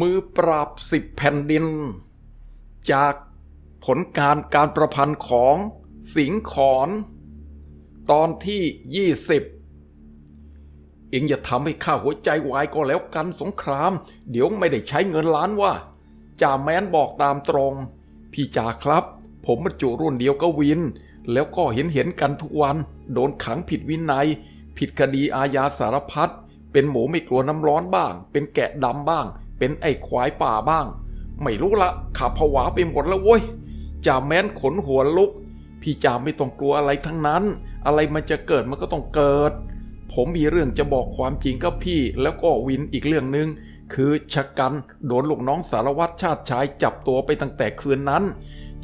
มือปราบสิบแผ่นดิน จากผลการการประพันธ์ของสิงห์ขอนตอนที่ยี่สิบเองอย่าทำให้ข้าหัวใจวายก็แล้วกันสงคราม เดี๋ยวไม่ได้ใช้เงินล้านว่าจ่าแมนบอกตามตรง พี่จ่าครับ ผมบรรจุรุ่นเดียวก็วิน แล้วก็เห็นเห็นกันทุกวัน โดนขังผิดวินัย ผิดคดีอาญาสารพัดเป็นหมูไม่กลัวน้ำร้อนบ้าง เป็นแกะดำบ้าง เป็นไอ้ควายป่าบ้าง ไม่รู้ละขับผวาไปหมดแล้วเว้ยจ่าแม้นขนหัวลุก พี่จ่าไม่ต้องกลัวอะไรทั้งนั้น อะไรมันจะเกิดมันก็ต้องเกิด ผมมีเรื่องจะบอกความจริงกับพี่ แล้วก็วินอีกเรื่องหนึ่งคือชะกันโดนลูกน้องสารวัตรชาติชายจับตัวไปตั้งแต่คืนนั้น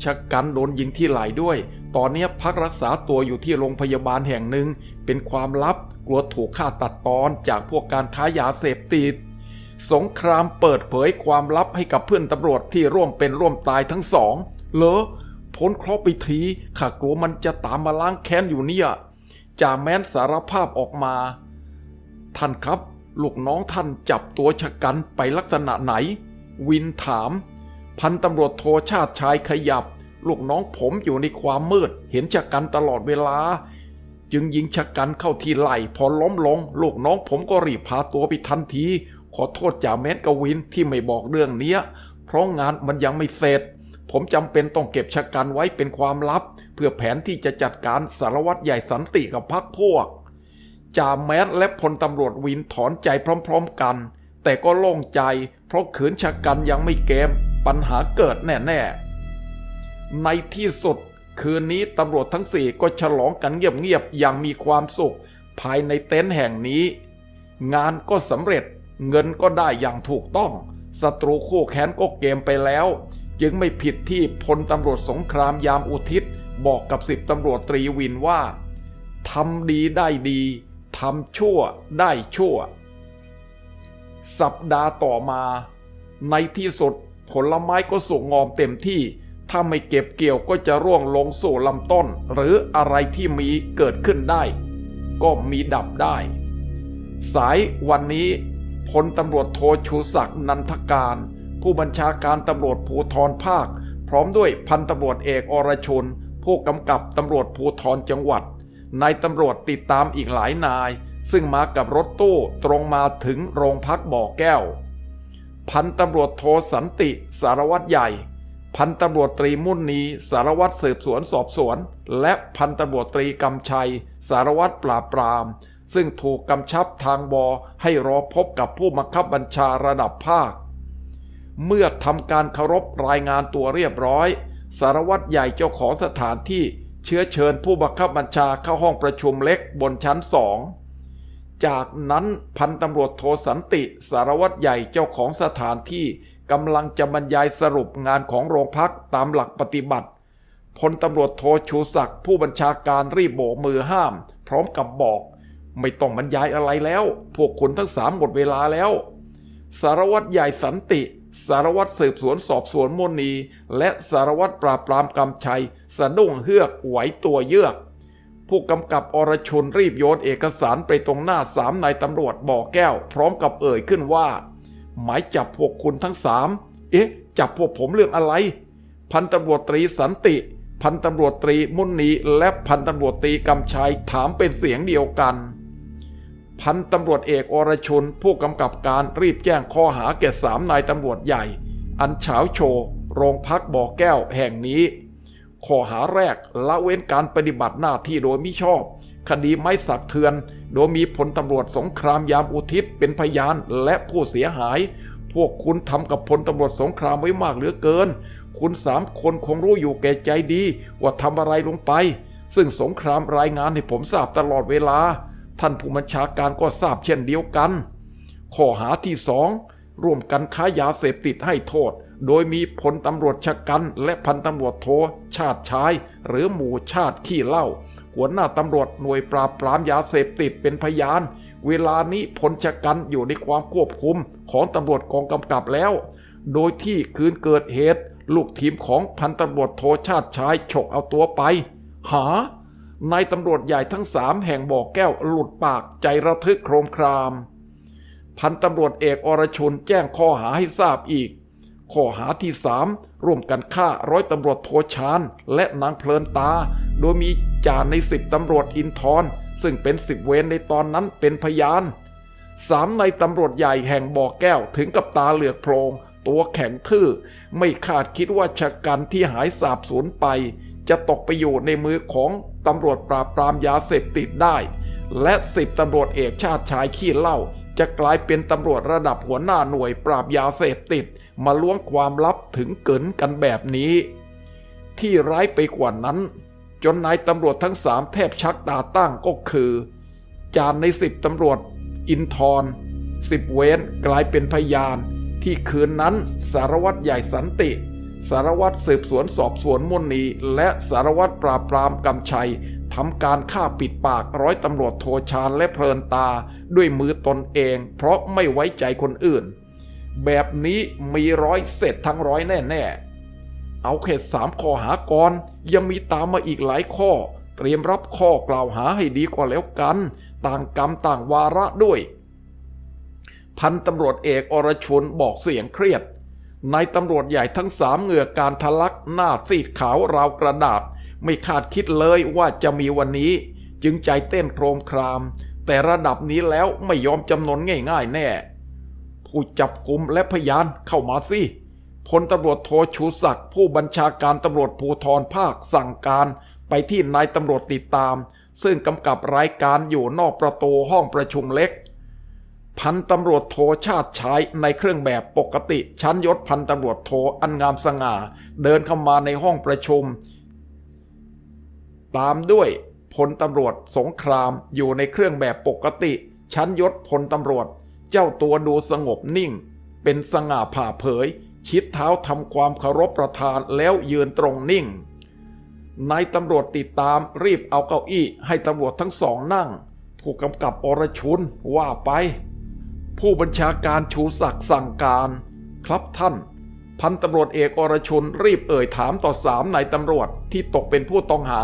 ชะกันโดนยิงที่ไหล่ด้วย ตอนนี้พักรักษาตัวอยู่ที่โรงพยาบาลแห่งหนึ่ง เป็นความลับ กลัวถูกฆ่าตัดตอนจากพวกการค้ายาเสพติด สงครามเปิดเผยความลับให้กับเพื่อนตำรวจที่ร่วมเป็นร่วมตายทั้งสองเหรอพ้นเคราะห์ไปทีข้ากลัวมันจะตามมาล้างแค้นอยู่เนี่ยจ่าแม้นสารภาพออกมา ท่านครับ ลูกน้องท่านจับตัวชะกันไปลักษณะไหน วินถาม พันตำรวจโทชาติชายขยับ ลูกน้องผมอยู่ในความมืด เห็นชะกันตลอดเวลา จึงยิงชะกันเข้าที่ไหล่พอล้มลง ลูกน้องผมก็รีบพาตัวไปทันที ขอโทษจ่าแมนกวินที่ไม่บอกเรื่องเนี้ย เพราะงานมันยังไม่เสร็จ ผมจำเป็นต้องเก็บชะกันไว้เป็นความลับ เพื่อแผนที่จะจัดการสารวัตรใหญ่สันติกับพรรคพวกจ่าแมนและพลตำรวจวินถอนใจพร้อมๆกัน แต่ก็โล่งใจ เพราะขืนชะกันยังไม่เกม ปัญหาเกิดแน่ๆ ในที่สุด คืนนี้ตำรวจทั้งสี่ก็ฉลองกันเงียบๆอย่างมีความสุข ภายในเต็นท์แห่งนี้ งานก็สำเร็จ เงินก็ได้อย่างถูกต้องศัตรูคู่แค้นก็เกมไปแล้ว จึงไม่ผิดที่พลตำรวจสงครามยามอุทิศ บอกกับสิบตำรวจตรีวินว่าทำดีได้ดีทำชั่วได้ชั่ว สัปดาห์ต่อมา ในที่สุดผลไม้ก็สุกงอมเต็มที่ ถ้าไม่เก็บเกี่ยวก็จะร่วงลงสู่ลำต้น หรืออะไรที่มีเกิดขึ้นได้ ก็มีดับได้ สายวันนี้ พลตำรวจโทชูศักดิ์นันทการ ผู้บัญชาการตำรวจภูธรภาค พร้อมด้วยพันตำรวจเอกอรชน ผู้กำกับตำรวจภูธรจังหวัดนายตำรวจติดตามอีกหลายนาย ซึ่งมากับรถตู้ตรงมาถึงโรงพักบ่อแก้ว พันตำรวจโทสันติสารวัตรใหญ่ พันตำรวจตรีมุ่นนีสารวัตรสืบสวนสอบสวน และพันตำรวจตรีกำชัย สารวัตรปราบปราม ซึ่งถูกกำชับทางบอให้รอพบกับผู้บังคับบัญชาระดับภาค เมื่อทำการเคารพรายงานตัวเรียบร้อย สารวัตรใหญ่เจ้าของสถานที่เชื้อเชิญผู้บังคับบัญชาเข้าห้องประชุมเล็กบนชั้นสอง จากนั้นพันตำรวจโทสันติสารวัตรใหญ่เจ้าของสถานที่กำลังจะบรรยายสรุปงานของโรงพักตามหลักปฏิบัติพลตำรวจโทชูศักดิ์ผู้บัญชาการรีบโบกมือห้าม พร้อมกับบอก ไม่ต้องบรรยายอะไรแล้ว พวกคุณทั้งสามหมดเวลาแล้ว สารวัตรใหญ่สันติ สารวัตรสืบสวนสอบสวนมนี และสารวัตรปราบปรามกำชัย สะดุ้งเฮือกไหวตัวเยือก ผู้กำกับอรชนรีบโยนเอกสารไปตรงหน้าสามนายตำรวจบ่อแก้ว พร้อมกับเอ่ยขึ้นว่า หมายจับพวกคุณทั้งสามเอ๊ะ จับพวกผมเรื่องอะไร พันตำรวจตรีสันติพันตำรวจตรีมุนีและพันตำรวจตรีกำชัยถามเป็นเสียงเดียวกัน พันตำรวจเอกอรชน ผู้กำกับการรีบแจ้งข้อหาแก่สามนายตำรวจใหญ่ อันเฉาโชว์โรงพักบ่อแก้วแห่งนี้ ข้อหาแรกละเว้นการปฏิบัติหน้าที่โดยมิชอบ คดีไม้สักเถือน โดยมีผลตำรวจสงครามยามอุทิศเป็นพยานและผู้เสียหาย พวกคุณทำกับพลตำรวจสงครามไว้มากเหลือเกิน คุณสามคนคงรู้อยู่แก่ใจดีว่าทำอะไรลงไป ซึ่งสงครามรายงานให้ผมทราบตลอดเวลา ท่านผู้บัญชาการก็ทราบเช่นเดียวกัน ข้อหาที่สองร่วมกันค้ายาเสพติดให้โทษ โดยมีพลตำรวจชะกันและพันตำรวจโทชาติชาย หรือหมู่ชาติขี้เล้าหัวหน้าตำรวจหน่วยปราบปรามยาเสพติดเป็นพยาน เวลานี้พลชะกันอยู่ในความควบคุมของตำรวจกองกำกับแล้ว โดยที่คืนเกิดเหตุ ลูกทีมของพันตำรวจโทชาติชายฉกเอาตัวไป หา นายตำรวจใหญ่ทั้งสามแห่งบ่อแก้วหลุดปากใจระทึกโครมคราม พันตำรวจเอกอรชนแจ้งข้อหาให้ทราบอีก ข้อหาที่สามร่วมกันฆ่าร้อยตำรวจโทชานและนางเพลินตา โดยมีจ่าในสิบตำรวจอินทร์ซึ่งเป็นสิบเวรในตอนนั้นเป็นพยานสามในตำรวจใหญ่แห่งบ่อแก้วถึงกับตาเหลือกโพลงตัวแข็งทื่อ ไม่คาดคิดว่าชะกันที่หายสาบสูญไป จะตกไปอยู่ในมือของ ตำรวจปราบปรามยาเสพติดได้ และสิบตำรวจเอกชาติชายขี้เล้าจะกลายเป็นตำรวจระดับหัวหน้าหน่วยปราบยาเสพติด มาล้วงความลับถึงเกินกันแบบนี้ ที่ร้ายไปกว่านั้น จนนายตำรวจทั้งสามแทบชักตาตั้งก็คือ จานในสิบตำรวจ อินทร์สิบเวนกลายเป็นพยานที่คืนนั้นสารวัตรใหญ่สันติ สารวัตรสืบสวนสอบสวนมนนีและสารวัตรปราบปรามกำชัยทำการฆ่าปิดปากร้อยตำรวจโทชานและเพลินตา ด้วยมือตนเอง เพราะไม่ไว้ใจคนอื่น แบบนี้มีร้อยเสร็จทั้งร้อยแน่ๆ เอาแค่สามข้อหาก่อนยังมีตามมาอีกหลายข้อ เตรียมรับข้อกล่าวหาให้ดีกว่าแล้วกัน ต่างกรรมต่างวาระด้วย พันตำรวจเอกอรชุนบอกเสียงเครียด นายตำรวจใหญ่ทั้งสามเหงื่อการทะลักหน้าซีดขาวราวกระดาษ ไม่คาดคิดเลยว่าจะมีวันนี้ จึงใจเต้นโครมคราม แต่ระดับนี้แล้วไม่ยอมจำนนง่ายๆแน่ ผู้จับกลุ่มและพยานเข้ามาสิพลตำรวจโทชูศักดิ์ผู้บัญชาการตำรวจภูธรภาคสั่งการไปที่นายตำรวจติดตาม ซึ่งกำกับรายการอยู่นอกประตูห้องประชุมเล็ก พันตำรวจโทชาติชายในเครื่องแบบปกติ ชั้นยศพันตำรวจโทอันงามสง่า เดินเข้ามาในห้องประชุม ตามด้วยพลตำรวจสงครามอยู่ในเครื่องแบบปกติ ชั้นยศพลตำรวจ เจ้าตัวดูสงบนิ่ง เป็นสง่าผ่าเผย ชิดเท้าทำความเคารพประธานแล้วยืนตรงนิ่งนายตำรวจติดตามรีบเอาเก้าอี้ให้ตำรวจทั้งสองนั่ง ผู้กำกับอรชุนว่าไป ผู้บัญชาการชูศักดิ์สั่งการ ครับท่าน พันตำรวจเอกอรชุนรีบเอ่ยถามต่อสามนายตำรวจที่ตกเป็นผู้ต้องหา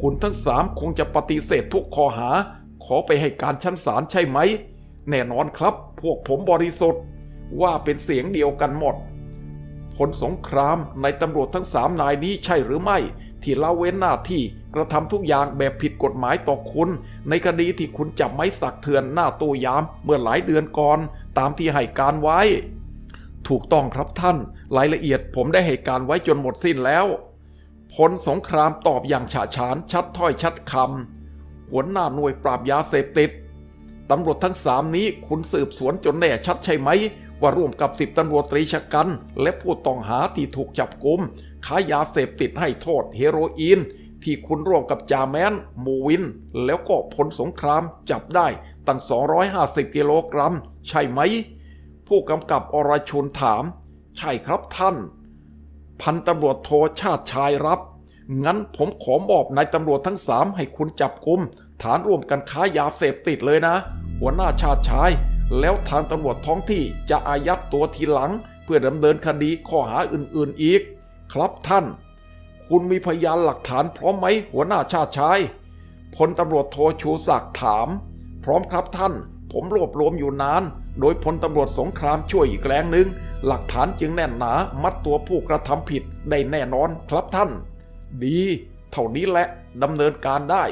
คุณทั้งสามคงจะปฏิเสธทุกข้อหา ขอไปให้การชั้นศาลใช่ไหม แน่นอนครับ พวกผมบริสุทธิ์ว่าเป็นเสียงเดียวกันหมด ผลสงครามในตำรวจทั้งสามนายนี้ใช่หรือไม่ ที่ละเว้นหน้าที่ กระทำทุกอย่างแบบผิดกฎหมายต่อคุณ ในคดีที่คุณจับไม้สักเถื่อนหน้าตู้ยามเมื่อหลายเดือนก่อนตามที่ให้การไว้ ถูกต้องครับท่านรายละเอียดผมได้ให้การไว้จนหมดสิ้นแล้วผลสงครามตอบอย่างฉาฉาน ชัดถ้อยชัดคำหัวหน้าหน่วยปราบยาเสพติดตำรวจทั้งสามนี้คุณสืบสวนจนแน่ชัดใช่ไหม ว่าร่วมกับสิบตำรวจตรีชะกัน และผู้ต้องหาที่ถูกจับกุมค้ายาเสพติดให้โทษเฮโรอีน ที่คุณร่วมกับจาแมนมูวิน แล้วก็ผลสงครามจับได้ตั้ง 250 กิโลกรัม ใช่ไหม ผู้กำกับอรชุนถาม ใช่ครับท่าน พันตำรวจโทชาติชายรับ งั้นผมขอมอบนายตำรวจทั้งสามให้คุณจับกุม ฐานร่วมกันค้ายาเสพติดเลยนะ หัวหน้าชาติชาย แล้วทางตำรวจท้องที่จะอายัดตัวทีหลัง เพื่อดำเนินคดีข้อหาอื่นๆอีก ครับท่าน คุณมีพยานหลักฐานพร้อมไหมหัวหน้าชาติชายพลตำรวจโทชูศักดิ์ถาม พร้อมครับท่าน ผมรวบรวมอยู่นาน โดยพลตำรวจสงครามช่วยอีกแรงหนึ่งหลักฐานจึงแน่นหนามัดตัวผู้กระทำผิดได้แน่นอนครับท่าน ดี เท่านี้แหละดำเนินการได้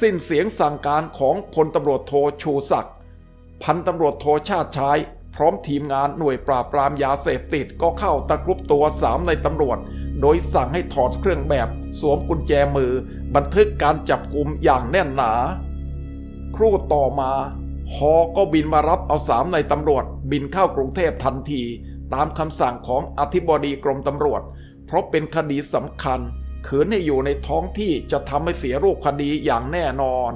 สิ้นเสียงสั่งการของพลตำรวจโทชูศักดิ์พันตำรวจโทชาติชาย พร้อมทีมงานหน่วยปราบปรามยาเสพติดก็เข้าตะครุบตัวสามในตำรวจ โดยสั่งให้ถอดเครื่องแบบสวมกุญแจมือ บันทึกการจับกลุ่มอย่างแน่นหนา ครู่ต่อมาฮอก็บินมารับเอาสามในตำรวจ บินเข้ากรุงเทพทันที ตามคำสั่งของอธิบดีกรมตำรวจ เพราะเป็นคดีสำคัญขืนให้อยู่ในท้องที่จะทำให้เสียรูปคดีอย่างแน่นอน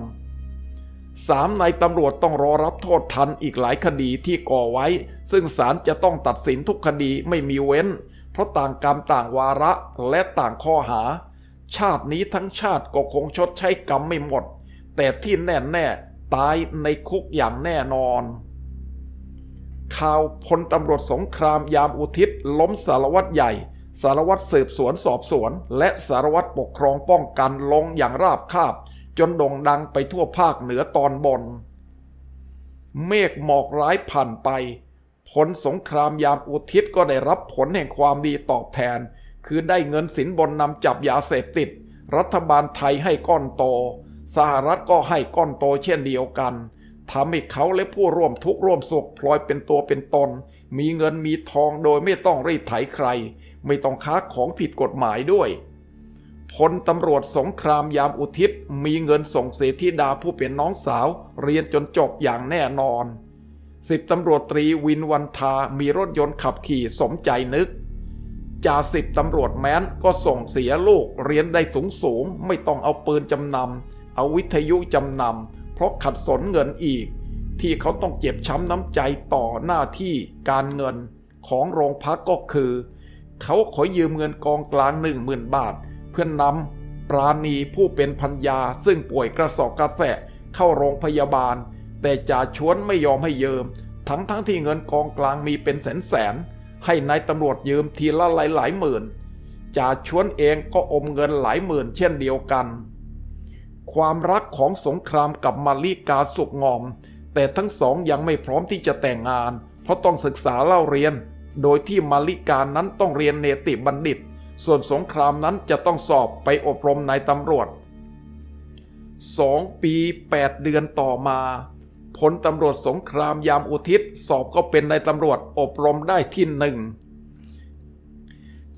สามนายตำรวจต้องรอรับโทษทันอีกหลายคดีที่ก่อไว้ ซึ่งศาลจะต้องตัดสินทุกคดีไม่มีเว้น เพราะต่างกรรมต่างวาระและต่างข้อหา ชาตินี้ทั้งชาติก็คงชดใช้กรรมไม่หมด แต่ที่แน่แน่ตายในคุกอย่างแน่นอน ข่าวพลตำรวจสงครามยามอุทิศ ล้มสารวัตรใหญ่ สารวัตรสืบสวนสอบสวน และสารวัตรปกครองป้องกันลงอย่างราบคาบ จนโด่งดังไปทั่วภาคเหนือตอนบน เมฆหมอกร้ายผ่านไป ผลสงครามยามอุทิศก็ได้รับผลแห่งความดีตอบแทน คือได้เงินสินบนนำจับยาเสพติด รัฐบาลไทยให้ก้อนโต สหรัฐก็ให้ก้อนโตเช่นเดียวกันทำให้เขาและผู้ร่วมทุกข์ร่วมสุขพลอยเป็นตัวเป็นตน มีเงินมีทองโดยไม่ต้องรีดไถใคร ไม่ต้องค้าของผิดกฎหมายด้วยพลตำรวจสงครามยามอุทิศมีเงินส่งเสธิดาผู้เป็นน้องสาว เรียนจนจบอย่างแน่นอน สิบตำรวจตรีวินวันทามีรถยนต์ขับขี่สมใจนึกจ่าสิบตำรวจแม้นก็ส่งเสียลูกเรียนได้สูงสูงไม่ต้องเอาปืนจำนำเอาวิทยุจำนำเพราะขัดสนเงินอีก ที่เขาต้องเจ็บช้ำน้ำใจต่อหน้าที่การเงินของโรงพักก็คือ เขาขอยืมเงินกองกลางหนึ่งหมื่นบาท เพื่อนนำปราณีผู้เป็นพันยาซึ่งป่วยกระสอบกระแสะเข้าโรงพยาบาล แต่จ่าชวนไม่ยอมให้ยืมทั้งทั้งที่เงินกองกลางมีเป็นแสนแสน ให้นายตำรวจยืมทีละหลายหลายหมื่นจ่าชวนเองก็อมเงินหลายหมื่นเช่นเดียวกัน ความรักของสงครามกับมาริกาสุกงอม แต่ทั้งสองยังไม่พร้อมที่จะแต่งงาน เพราะต้องศึกษาเล่าเรียน โดยที่มาริกานั้นต้องเรียนเนติบัณฑิต ส่วนสงครามนั้นจะต้องสอบไปอบรมนายตำรวจสองปีแปดเดือนต่อมา ผลตำรวจสงครามยามอุทิศ สอบก็เป็นในตำรวจอบรมได้ที่หนึ่ง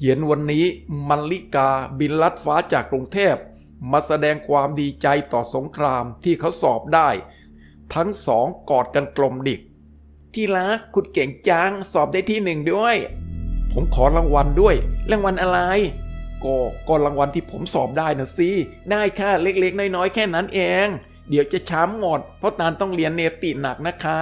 เย็นวันนี้มัลลิกาบินลัดฟ้าจากกรุงเทพ มาแสดงความดีใจต่อสงครามที่เขาสอบได้ ทั้งสองกอดกันกลมดิก ที่รักคุณเก่งจังสอบได้ที่หนึ่งด้วย ผมขอรางวัลด้วย รางวัลอะไรก็ก็รางวัลที่ผมสอบได้นะสิได้ค่าเล็กๆ น้อยๆ แค่นั้นเอง เดี๋ยวจะช้ำหมด เพราะตาลต้องเรียนเนติหนักนะคะ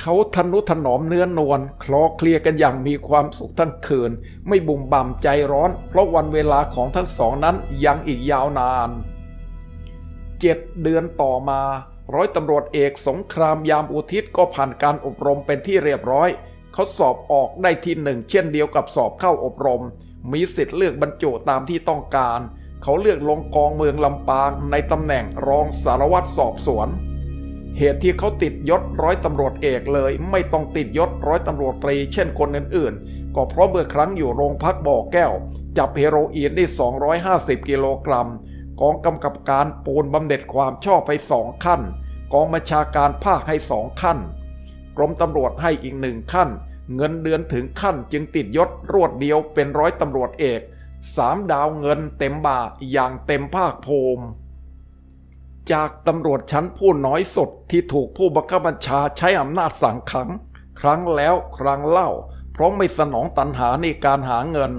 เขาทนุถนอมเนื้อนวลคลอเคลียร์กันอย่างมีความสุขทั้งคืน ไม่บุ่มบ่ำใจร้อน เพราะวันเวลาของทั้งสองนั้นยังอีกยาวนานเจ็ดเดือนต่อมาร้อยตำรวจเอกสงครามยามอุทิศก็ผ่านการอบรมเป็นที่เรียบร้อย เขาสอบออกได้ที่หนึ่งเช่นเดียวกับสอบเข้าอบรม มีสิทธิ์เลือกบรรจุตามที่ต้องการ เขาเลือกลงกองเมืองลำปางในตำแหน่งรองสารวัตรสอบสวน เหตุที่เขาติดยศร้อยตำรวจเอกเลย ไม่ต้องติดยศร้อยตำรวจตรี เช่นคนอื่นๆ ก็เพราะเมื่อครั้งอยู่โรงพักบ่อแก้ว จับเฮโรอีนได้ 250 กิโลกรัม กองกำกับการปูนบำเหน็จความชอบให้สองขั้น กองบัญชาการภาคให้สองขั้น กรมตำรวจให้อีกหนึ่งขั้น เงินเดือนถึงขั้นจึงติดยศรวดเดียวเป็นร้อยตำรวจเอก สามดาวเงินเต็มบ่าอย่างเต็มภาคภูมิจากตำรวจชั้นผู้น้อยสดที่ถูกผู้บังคับบัญชาใช้อำนาจสั่งขัง ครั้งแล้วครั้งเล่า เพราะไม่สนองตันหาในการหาเงิน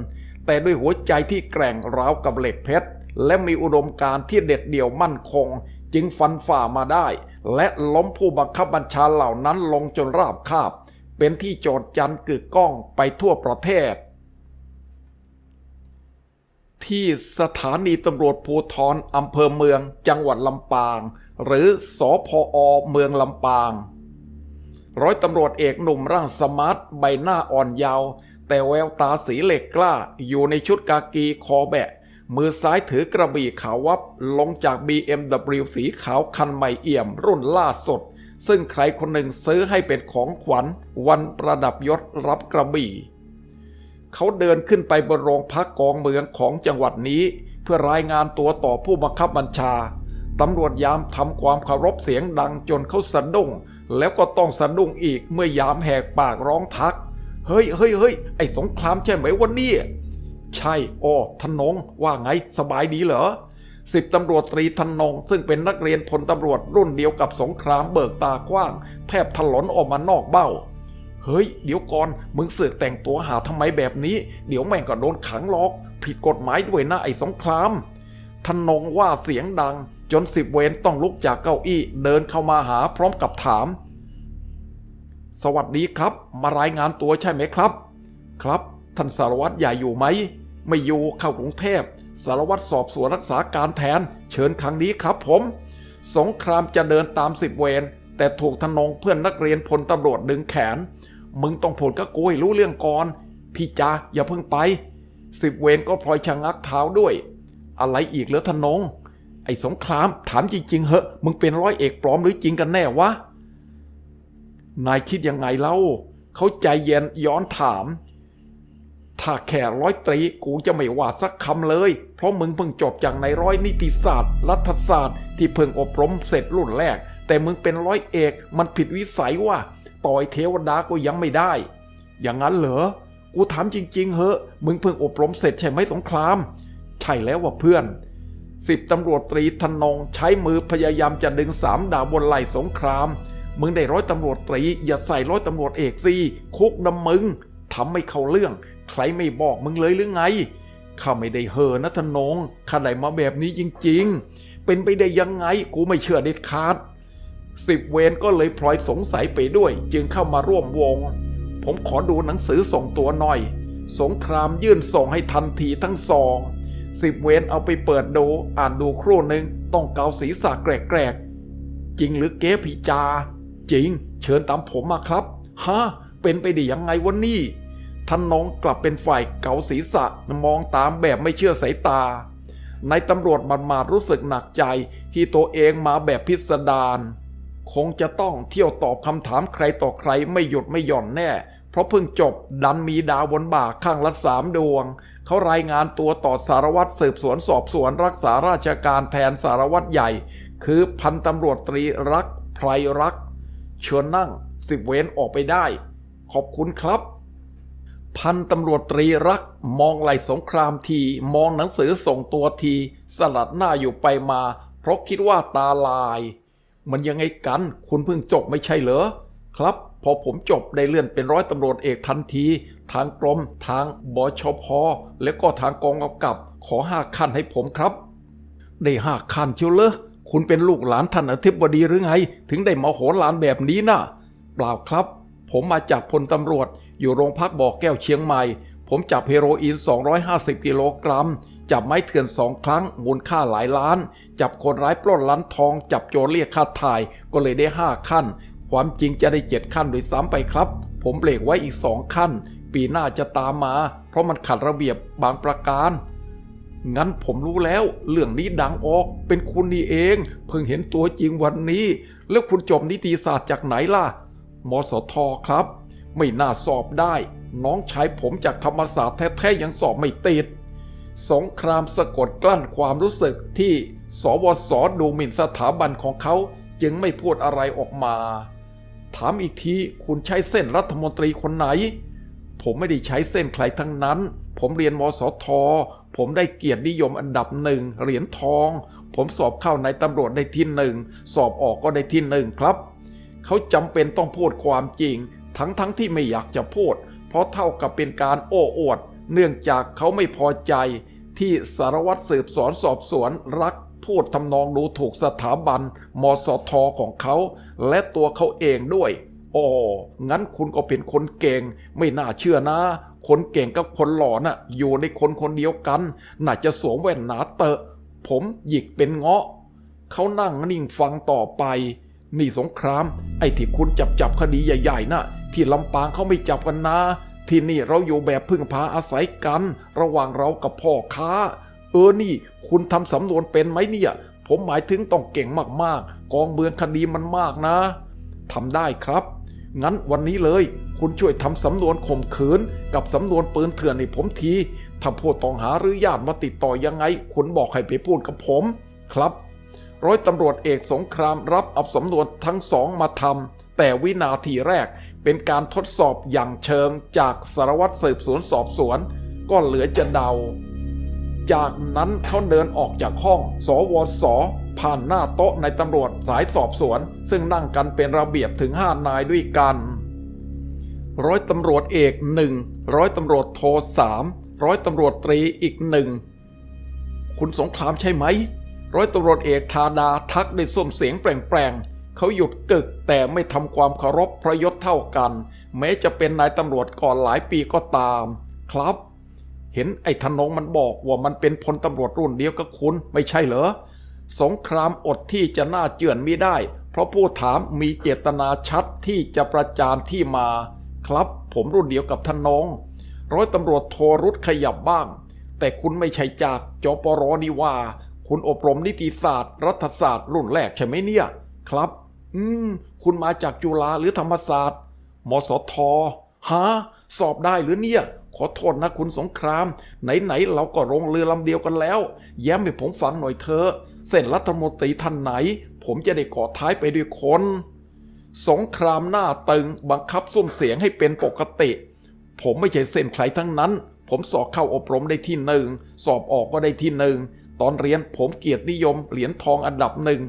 แต่ด้วยหัวใจที่แกร่งราวกับเหล็กเพชร และมีอุดมการที่เด็ดเดี่ยวมั่นคง จึงฟันฝ่ามาได้ และล้มผู้บังคับบัญชาเหล่านั้นลงจนราบคาบ เป็นที่โจดจันกึกก้องไปทั่วประเทศ ที่สถานีตำรวจภูธรอำเภอเมืองจังหวัดลำปาง หรือสอพอเมืองลำปาง ร้อยตำรวจเอกหนุ่มร่างสมาร์ทใบหน้าอ่อนเยาว์แต่แววตาสีเหล็กกล้า อยู่ในชุดกากีคอแบะ มือซ้ายถือกระบี่ขาววับ ลงจาก BMW สีขาวคันใหม่เอี่ยมรุ่นล่าสุด ซึ่งใครคนหนึ่งซื้อให้เป็นของขวัญ วันประดับยศรับกระบี่ เขาเดินขึ้นไปบนโรงพักกองเมืองของจังหวัดนี้ เพื่อรายงานตัวต่อผู้บังคับบัญชาตำรวจยามทำความเคารพเสียงดังจนเขาสะดุ้ง แล้วก็ต้องสะดุ้งอีกเมื่อยามแหกปากร้องทัก เฮ้ยเฮ้ยเฮ้ยไอ้สงครามใช่ไหมวันนี้ใช่โอ้ทนงว่าไงสบายดีเหรอสิบตำรวจตรีทนง ซึ่งเป็นนักเรียนพลตำรวจรุ่นเดียวกับสงครามเบิกตากว้าง แทบถลนออกมานอกเบ้า เฮ้ย เดี๋ยวก่อน มึงเสือกแต่งตัวหาทำไมแบบนี้ เดี๋ยวแม่งก็โดนขังหรอก ผิดกฎหมายด้วยนะไอ้สงครามทนงว่าเสียงดัง จนสิบเวรต้องลุกจากเก้าอี้เดินเข้ามาหาพร้อมกับถาม สวัสดีครับ มารายงานตัวใช่ไหมครับ ครับ ท่านสารวัตรใหญ่อยู่ไหม ไม่อยู่เข้ากรุงเทพ สารวัตรสอบสวนรักษาการแทน เชิญครั้งนี้ครับผม สงครามจะเดินตามสิบเวรแต่ถูกทนงเพื่อนนักเรียนพลตำรวจดึงแขน มึงต้องผลก็กูให้รู้เรื่องก่อน พี่จ๋าอย่าเพิ่งไป สิบเวรก็พลอยชะงักเท้าด้วย อะไรอีกเหรอทนง ไอ้สงครามถามจริง ๆ เหอะ มึงเป็นร้อยเอกปลอมหรือจริงกันแน่วะ นายคิดยังไงเล่า เขาใจเย็นย้อนถาม ถ้าแค่ร้อยตรีกูจะไม่ว่าสักคำเลย เพราะมึงเพิ่งจบจากในร้อยนิติศาสตร์ รัฐศาสตร์ ที่เพิ่งอบรมเสร็จรุ่นแรก แต่มึงเป็นร้อยเอกมันผิดวิสัยว่า ต่อยเทวดาก็ยังไม่ได้ อย่างนั้นเหรอ กูถามจริง ๆ เหอะ มึงเพิ่งอบรมเสร็จใช่ไหมสงคราม ใช่แล้วว่าเพื่อนสิบตำรวจตรีธนงใช้มือพยายามจะดึงสามดาวบนไหล่สงคราม มึงได้ร้อยตำรวจตรี อย่าใส่ร้อยตำรวจเอกสิคุกน้ำมึงทำไม่เข้าเรื่อง ใครไม่บอกมึงเลยหรือไงข้าไม่ได้เห่อนะธนงข้าได้มาแบบนี้จริง ๆ เป็นไปได้ยังไงกูไม่เชื่อเด็ดขาด สิบเวรก็เลยพลอยสงสัยไปด้วย จึงเข้ามาร่วมวง ผมขอดูหนังสือส่งตัวหน่อย สงครามยื่นส่งให้ทันทีทั้งสองสิบเวรเอาไปเปิดดู อ่านดูครู่หนึ่งต้องเกาศีรษะแกรกๆ จริงหรือเก๊พิจา จริง เชิญตามผมมาครับ ฮะ เป็นไปได้ยังไงวะนี่ท่านน้องกลับเป็นฝ่ายเกาศีรษะมองตามแบบไม่เชื่อสายตา ในตำรวจมันมารู้สึกหนักใจที่ตัวเองมาแบบพิสดาร คงจะต้องเที่ยวตอบคำถามใครต่อใครไม่หยุดไม่หย่อนแน่ เพราะเพิ่งจบดันมีดาวบนบ่าข้างละสามดวง เขารายงานตัวต่อสารวัตรสืบสวนสอบสวนรักษาราชการแทนสารวัตรใหญ่ คือพันตำรวจตรีรักไพรรักเชิญนั่งสิบเวนออกไปได้ ขอบคุณครับ พันตำรวจตรีรักมองไหลสงครามที มองหนังสือส่งตัวที สลัดหน้าอยู่ไปมา เพราะคิดว่าตาลาย มันยังไงกัน คุณเพิ่งจบไม่ใช่เหรอ ครับ พอผมจบได้เลื่อนเป็นร้อยตำรวจเอกทันที ทางกรม ทางบชพ แล้วก็ทางกองกำกับ ขอห้าขั้นให้ผมครับ ได้ห้าขั้นเชียวเหรอคุณเป็นลูกหลานท่านอธิบดีหรือไง ถึงได้มาโหรลานแบบนี้นะ่ะ เปล่าครับ ผมมาจากพลตำรวจ อยู่โรงพักบ่อแก้วเชียงใหม่ ผมจับเฮโรอีน 250 กิโลกรัม จับไม้เถื่อนสองครั้งมูลค่าหลายล้าน จับคนร้ายปล้นล้านทอง จับโจรเรียกค่าถ่ายก็เลยได้ 5 ขั้น ความจริงจะได้ 7 ขั้นโดยซ้ำไปครับ ผมเบรกไว้อีก 2 ขั้น ปีหน้าจะตามมา เพราะมันขัดระเบียบบางประการ งั้นผมรู้แล้วเรื่องนี้ดังออกเป็นคุณนี่เอง เพิ่งเห็นตัวจริงวันนี้ แล้วคุณจบนิติศาสตร์จากไหนล่ะมสทครับ ไม่น่าสอบได้ น้องชายผมจากธรรมศาสตร์แท้ๆยังสอบไม่ติด สงครามสะกดกลั้นความรู้สึกที่สวสดูหมิ่นสถาบันของเขาจึงไม่พูดอะไรออกมา ถามอีกทีคุณใช้เส้นรัฐมนตรีคนไหน ผมไม่ได้ใช้เส้นใครทั้งนั้น ผมเรียนมสท ผมได้เกียรตินิยมอันดับหนึ่งเหรียญทอง ผมสอบเข้าในตำรวจได้ที่หนึ่งสอบออกก็ได้ที่หนึ่งครับ เขาจำเป็นต้องพูดความจริง ทั้งทั้งที่ไม่อยากจะพูด เพราะเท่ากับเป็นการโอ้อวด เนื่องจากเขาไม่พอใจที่สารวัตรสืบสวนสอบสวนรักพูดทำนองดูถูกสถาบันมสทของเขา และตัวเขาเองด้วยอ๋องั้นคุณก็เป็นคนเก่ง ไม่น่าเชื่อนะ คนเก่งกับคนหล่อน่ะ อยู่ในคนคนเดียวกัน น่าจะสวมแว่นหนาเตอะ ผมหยิกเป็นเงาะ เขานั่งนิ่งฟังต่อไป นี่สงคราม ไอ้ที่คุณจับจับคดีใหญ่ๆนะ่ะ ที่ลำปางเขาไม่จับกันนะ ที่นี่เราอยู่แบบพึ่งพาอาศัยกัน ระหว่างเรากับพ่อค้า เออนี่ คุณทำสำนวนเป็นไหมเนี่ย ผมหมายถึงต้องเก่งมากๆ กองเมืองคดีมันมากนะทำได้ครับ งั้นวันนี้เลย คุณช่วยทำสำนวนข่มขืน กับสำนวนปืนเถื่อนให้ผมที ถ้าผู้ต้องหาหรือญาติมาติดต่อยังไง คุณบอกให้ไปพูดกับผม ครับ ร้อยตำรวจเอกสงครามรับเอาสำนวนทั้งสองมาทำแต่วินาทีแรก เป็นการทดสอบอย่างเชิงจากสารวัตรสืบสวนสอบสวน ก็เหลือจะเดา จากนั้นเขาเดินออกจากห้อง สวส ผ่านหน้าโต๊ะในตำรวจสายสอบสวน ซึ่งนั่งกันเป็นระเบียบถึงห้านายด้วยกัน ร้อยตำรวจเอกหนึ่งร้อยตำรวจโทสามร้อยตำรวจตรีอีกหนึ่งคุณสงครามใช่ไหม ร้อยตำรวจเอกธาดาทักด้วยส้มเสียงแปลงๆ เขาหยุดกึกแต่ไม่ทำความเคารพพระยศเท่ากัน แม้จะเป็นนายตำรวจก่อนหลายปีก็ตาม ครับ เห็นไอ้ธนงมันบอกว่ามันเป็นพลตำรวจรุ่นเดียวกับคุณไม่ใช่เหรอ สงครามอดที่จะน่าเจือนไม่ได้ เพราะผู้ถามมีเจตนาชัดที่จะประจานที่มา ครับ ผมรุ่นเดียวกับธนงร้อยตำรวจโทรุดขยับบ้าง แต่คุณไม่ใช่จากจปรนี่ว่า คุณอบรมนิติศาสตร์ รัฐศาสตร์รุ่นแรกใช่ไหมเนี่ย ครับ อืม คุณมาจากจุฬาหรือธรรมศาสตร์ มสทฮะสอบได้หรือเนี่ย ขอโทษนะคุณสงคราม ไหนๆเราก็ลงเรือลำเดียวกันแล้ว แย้มให้ผมฟังหน่อยเถอะเส้นรัฐมนตรีท่านไหน ผมจะได้ก่อท้ายไปด้วยคน สงครามหน้าตึงบังคับซุ้มเสียงให้เป็นปกติ ผมไม่ใช่เส้นใครทั้งนั้น ผมสอบเข้าอบรมได้ที่หนึ่ง สอบออกก็ได้ที่หนึ่ง ตอนเรียนผมเกียรตินิยมเหรียญทองอันดับหนึ่ง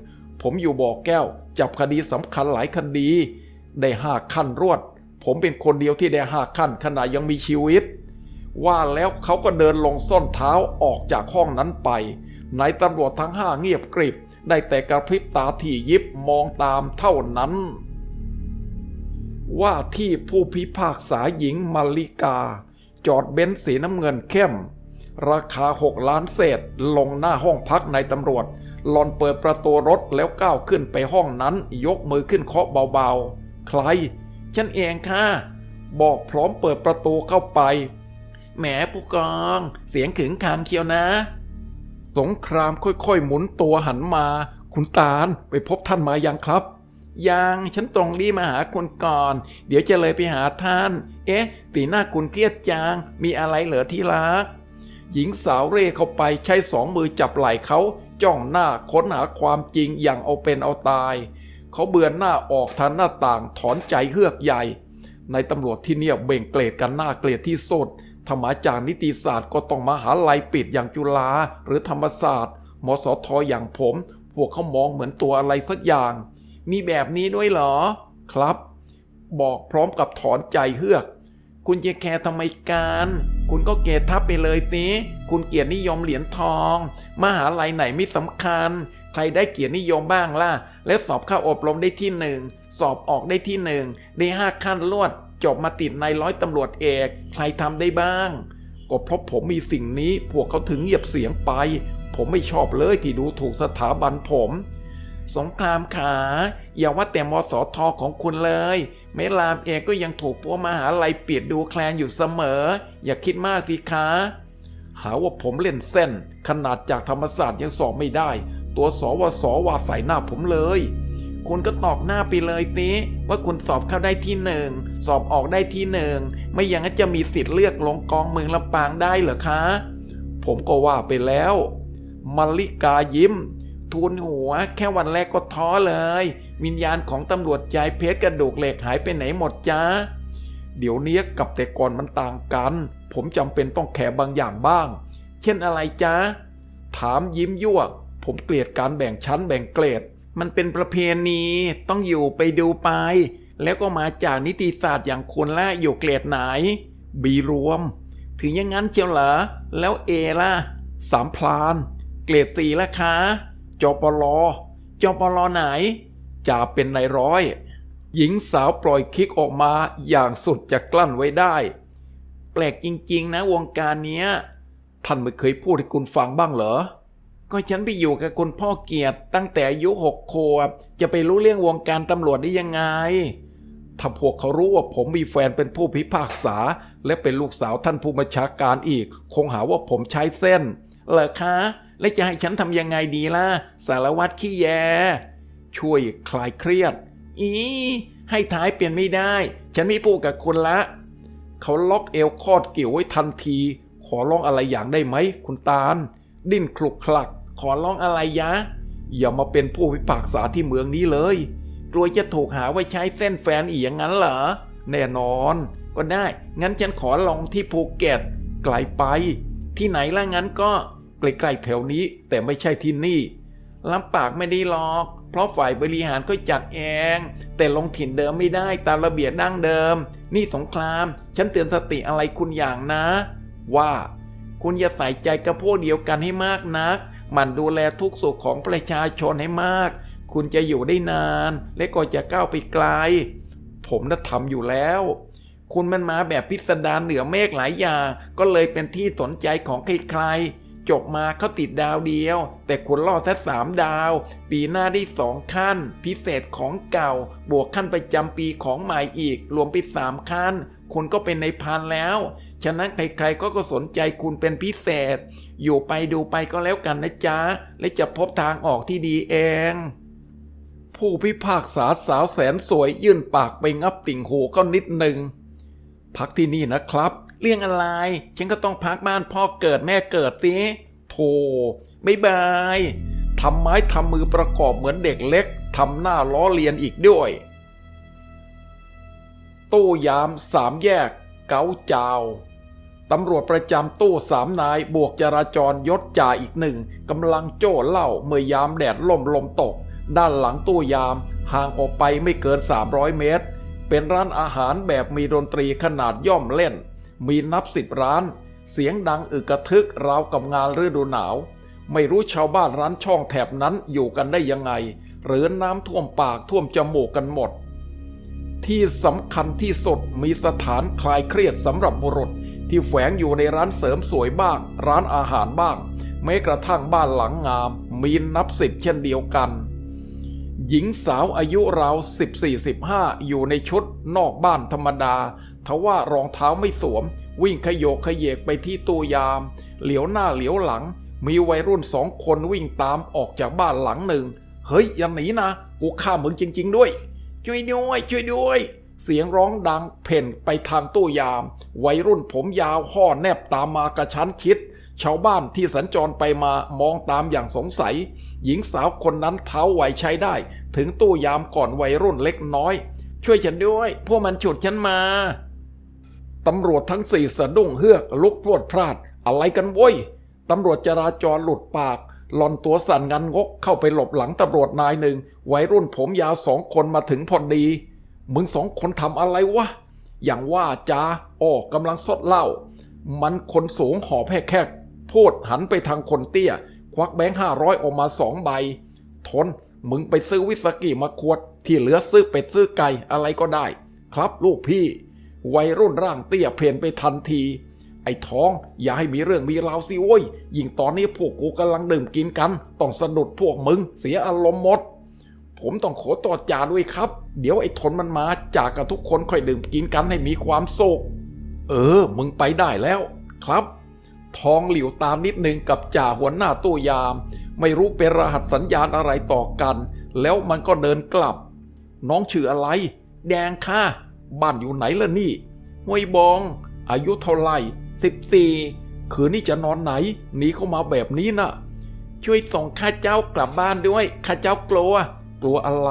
ผมอยู่บ่อแก้ว จับคดีสำคัญหลายคดี ได้ห้าขั้นรวด ผมเป็นคนเดียวที่ได้ห้าขั้นขณะยังมีชีวิต ว่าแล้วเขาก็เดินลงส้นเท้าออกจากห้องนั้นไปนายตำรวจทั้งห้าเงียบกริบ ได้แต่กระพริบตาที่ยิบมองตามเท่านั้น ว่าที่ผู้พิพากษาหญิงมาริกา จอดเบนซ์สีน้ำเงินเข้ม ราคาหกล้านเศษลงหน้าห้องพักนายตำรวจ หลอนเปิดประตูรถแล้วก้าวขึ้นไปห้องนั้น ยกมือขึ้นเคาะเบาๆ ใคร ฉันเองค่ะ บอกพร้อมเปิดประตูเข้าไป แหมผู้กอง เสียงขึงคางเคียวนะ สงครามค่อยๆ หมุนตัวหันมา คุณตาลไปพบท่านมายังครับ ยังฉันตรงรีบมาหาคุณก่อน เดี๋ยวจะเลยไปหาท่าน เอ๊ะสีหน้าคุณเครียดจังมีอะไรเหรอที่รักหญิงสาวเร่เข้าไปใช้สองมือจับไหล่เขาจ้องหน้าค้นหาความจริงอย่างเอาเป็นเอาตาย เขาเบือนหน้าออกทางหน้าต่างถอนใจเฮือกใหญ่ ในตำรวจที่เนี่ยเบ่งเกรดกันหน้าเกลียดที่สุดธรรมาจารย์นิติศาสตร์ก็ต้องมาหาลัยปิดอย่างจุฬาหรือธรรมศาสตร์มสทอย่างผม พวกเขามองเหมือนตัวอะไรสักอย่าง มีแบบนี้ด้วยเหรอ ครับ บอกพร้อมกับถอนใจเฮือก คุณจะแคร์ทำไมกัน คุณก็เกทับไปเลยสิ คุณเกียรตินิยมเหรียญทอง มหาลัยไหนไม่สำคัญ ใครได้เกียรตินิยมบ้างล่ะ และสอบเข้าอบรมได้ที่หนึ่ง สอบออกได้ที่หนึ่งได้ห้าขั้นลวด จบมาติดในร้อยตำรวจเอก ใครทำได้บ้าง ก็เพราะผมมีสิ่งนี้ พวกเขาถึงเงียบเสียงไป ผมไม่ชอบเลยที่ดูถูกสถาบันผม สงครามขา อย่าว่าแต่มสทของคุณเลย เมรามเองก็ยังถูกพวกมหาลัยเปียดดูแคลนอยู่เสมอ อย่าคิดมากสิคะหาว่าผมเล่นเส้น ขนาดจากธรรมศาสตร์ยังสอบไม่ได้ ตัวสวสวาใส่หน้าผมเลย คุณก็ตอกหน้าไปเลยสิว่าคุณสอบเข้าได้ที่หนึ่งสอบออกได้ที่หนึ่งไม่อย่างนั้นจะมีสิทธิ์เลือกลงกองเมืองลำปางได้เหรอคะ ผมก็ว่าไปแล้วมาริกายิ้ม ทูลหัวแค่วันแรกก็ท้อเลยวิญญาณของตำรวจใจเพชรกระดูกเหล็กหายไปไหนหมดจ้า เดี๋ยวนี้กับแต่ก่อนมันต่างกัน ผมจำเป็นต้องแคร์บางอย่างบ้าง เช่นอะไรจ้าถามยิ้มยั่ว ผมเกลียดการแบ่งชั้นแบ่งเกรด มันเป็นประเพณีต้องอยู่ไปดูไป แล้วก็มาจากนิติศาสตร์อย่างคุณละอยู่เกรดไหน บีรวม ถึงอย่างนั้นเชียวเหรอ แล้วเอล่ะสามพลาน เกรดสี่ละคะจปลจปลไหน จะเป็นนายร้อย หญิงสาวปล่อยคลิกออกมาอย่างสุดจะกลั้นไว้ได้ แปลกจริงๆ นะวงการเนี้ย ท่านไม่เคยพูดให้คุณฟังบ้างเหรอ ก็ฉันไปอยู่กับคุณพ่อเกียรติตั้งแต่อายุหกขวบจะไปรู้เรื่องวงการตำรวจได้ยังไง ถ้าพวกเขารู้ว่าผมมีแฟนเป็นผู้พิพากษา และเป็นลูกสาวท่านผู้บัญชาการอีก คงหาว่าผมใช้เส้นเหรอคะ และจะให้ฉันทำยังไงดีล่ะ สารวัตรขี้แย ช่วยคลายเครียด อี ให้ท้ายเปลี่ยนไม่ได้ ฉันไม่พูดกับคุณละ เขาล็อกเอวคอดเกี่ยวไว้ทันที ขอร้องอะไรอย่างได้ไหม คุณตาล ดิ้นคลุกคลัก ขอร้องอะไรยะ อย่ามาเป็นผู้พิพากษาที่เมืองนี้เลย กลัวจะถูกหาว่าใช้เส้นแฟนอีกอย่างนั้นเหรอ แน่นอน ก็ได้ งั้นฉันขอลองที่ภูเก็ต ไกลไป ที่ไหนละงั้นก็ใกล้ๆแถวนี้แต่ไม่ใช่ที่นี่ลำปากไม่ได้หรอก เพราะฝ่ายบริหารก็จัดเอง แต่ลงถิ่นเดิมไม่ได้ตามระเบียบดั้งเดิม นี่สงคราม ฉันเตือนสติอะไรคุณอย่างนะ ว่า คุณอย่าใส่ใจกับพวกเดียวกันให้มากนัก มันดูแลทุกสุขของประชาชนให้มาก คุณจะอยู่ได้นาน และก็จะก้าวไปไกล ผมน่ะทำอยู่แล้ว คุณมันมาแบบพิสดารเหนือเมฆหลายอย่างก็เลยเป็นที่สนใจของใครๆ จบมาเขาติดดาวเดียว แต่คุณล่อแค่สามดาว ปีหน้าได้สองขั้น พิเศษของเก่า บวกขั้นประจำปีของใหม่อีก รวมไปสามขั้น คุณก็เป็นในพันแล้ว ฉะนั้นใครๆก็ก็สนใจคุณเป็นพิเศษ อยู่ไปดูไปก็แล้วกันนะจ๊ะ และจะพบทางออกที่ดีเองผู้พิพากษาสาวแสนสวยยื่นปากไปงับติ่งหูก็นิดหนึ่งพักที่นี่นะครับเรื่องอะไร ฉันก็ต้องพักบ้านพ่อเกิดแม่เกิดสิโธ่ไม่บายทำไม้ทำมือประกอบเหมือนเด็กเล็กทำหน้าล้อเลียนอีกด้วย ตู้ยามสามแยก เกาจาวตำรวจประจำตู้สามนายบวกจราจรยศจ่าอีกหนึ่งกำลังโจ้เล่าเมื่อยามแดดล่มลมตก ด้านหลังตู้ยาม ห่างออกไปไม่เกิน 300 เมตร เป็นร้านอาหารแบบมีดนตรีขนาดย่อมเล่น มีนับสิบร้าน เสียงดังอึกระทึกราวกับงานฤดูหนาว ไม่รู้ชาวบ้านร้านช่องแถบนั้นอยู่กันได้ยังไง หรือน้ำท่วมปากท่วมจมูกกันหมด ที่สำคัญที่สุดมีสถานคลายเครียดสำหรับบุรุษ ที่แฝงอยู่ในร้านเสริมสวยบ้าง ร้านอาหารบ้างแม้กระทั่งบ้านหลังงาม มีนับสิบเช่นเดียวกัน หญิงสาวอายุราว 14-15 อยู่ในชุดนอกบ้านธรรมดา ทว่ารองเท้าไม่สวม วิ่งขยโยกขยเยกไปที่ตู้ยาม เหลียวหน้าเหลียวหลัง มีวัยรุ่นสองคนวิ่งตามออกจากบ้านหลังหนึ่ง เฮ้ยอย่าหนีนะ กูฆ่ามึงจริง ๆ ด้วย ช่วยด้วย ช่วยด้วย เสียงร้องดังเพ่นไปทางตู้ยาม วัยรุ่นผมยาวห่อแนบตามมากระชั้นชิด ชาวบ้านที่สัญจรไปมามองตามอย่างสงสัย หญิงสาวคนนั้นเท้าไหวใช้ได้ ถึงตู้ยามก่อนวัยรุ่นเล็กน้อย ช่วยฉันด้วย พวกมันฉุดฉันมา ตำรวจทั้งสี่สะดุ้งเฮือกลุกพรวดพลาด อะไรกันโว้ย ตำรวจจราจรหลุดปากหลอนตัวสั่นงันงกเข้าไปหลบหลังตำรวจนายหนึ่งวัยรุ่นผมยาวสองคนมาถึงพอดี มึงสองคนทำอะไรวะ อย่างว่าจ้าอ้อกำลังสดเหล้ามันคนสูงหอบแค่ๆพูดหันไปทางคนเตี้ย ควักแบงค์ห้าร้อยออกมาสองใบ ทน มึงไปซื้อวิสกี้มาขวด ที่เหลือซื้อเป็ดซื้อไก่อะไรก็ได้ ครับลูกพี่ วัยรุ่นร่างเตี้ยเพลนไปทันที ไอ้ท้องอย่าให้มีเรื่องมีราวสิโว้ยยิ่งตอนนี้พวกกูกำลังดื่มกินกัน ต้องสะดุดพวกมึงเสียอารมณ์หมด ผมต้องขอต่อจ่าด้วยครับ เดี๋ยวไอ้ทนมันมาจากกับทุกคนค่อยดื่มกินกันให้มีความสุขเออ มึงไปได้แล้ว ครับทองหลิวตามนิดนึงกับจ่าหัวหน้าตู้ยาม ไม่รู้เป็นรหัสสัญญาณอะไรต่อกัน แล้วมันก็เดินกลับ น้องชื่ออะไร แดงค่ะ บ้านอยู่ไหนล่ะนี่ห้วยบอง อายุเท่าไหร่สิบสี่คืนนี้จะนอนไหนหนีเข้ามาแบบนี้น่ะ ช่วยส่งข้าเจ้ากลับบ้านด้วยข้าเจ้ากลัว กลัวอะไร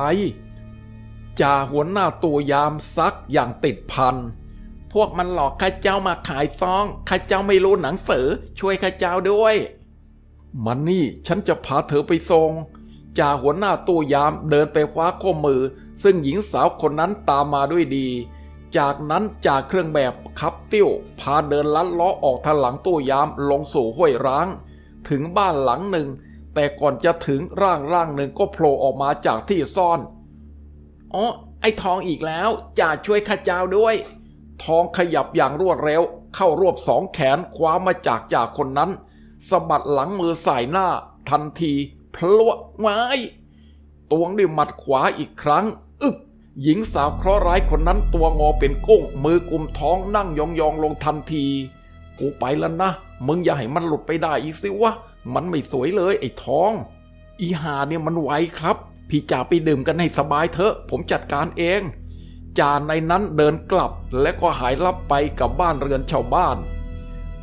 จ่าหัวหน้าตัวยามซักอย่างติดพัน พวกมันหลอกข้าเจ้ามาขายซองข้าเจ้าไม่รู้หนังสือช่วยข้าเจ้าด้วยมันนี่ฉันจะพาเธอไปส่งจ่าหัวหน้าตู้ยามเดินไปคว้าข้อมือ ซึ่งหญิงสาวคนนั้นตามมาด้วยดี จากนั้นจากเครื่องแบบขับติ้ว พาเดินลัดล้อออกทางหลังตู้ยามลงสู่ห้วยร้าง ถึงบ้านหลังหนึ่ง แต่ก่อนจะถึงร่างร่างหนึ่งก็โผล่ออกมาจากที่ซ่อนอ๋อไอ้ทองอีกแล้วจ่าช่วยข้าเจ้าด้วย ทองขยับอย่างรวดเร็ว เข้ารวบสองแขนคว้ามาจากจ่าคนนั้นสะบัดหลังมือใส่หน้า ทันทีพลวไว้ตวงด้วยหมัดขวาอีกครั้ง หญิงสาวเคราะห์ร้ายคนนั้นตัวงอเป็นกุ้ง มือกุมท้องนั่งยองๆลงทันที กูไปแล้วนะ มึงอย่าให้มันหลุดไปได้อีกสิวะ มันไม่สวยเลยไอ้ท้อง อีหาเนี่ยมันไวครับ พี่จ่าไปดื่มกันให้สบายเถอะ ผมจัดการเองจ่าในนั้นเดินกลับและก็หายลับไปกับบ้านเรือนชาวบ้าน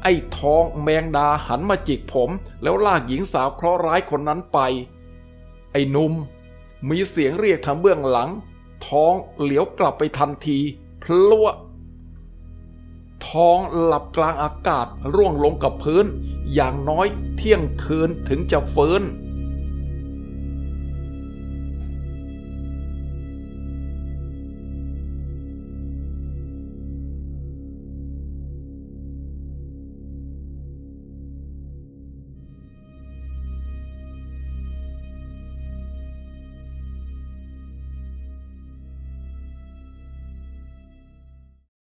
ไอ้ทองแมงดาหันมาจิกผม แล้วลากหญิงสาวเคราะห์ร้ายคนนั้นไป ไอ้นุ่มมีเสียงเรียกทางเบื้องหลัง ท้องเหลียวกลับไปทันที พลวท้องหลับกลางอากาศร่วงลงกับพื้น อย่างน้อยเที่ยงคืนถึงจะเฟื้น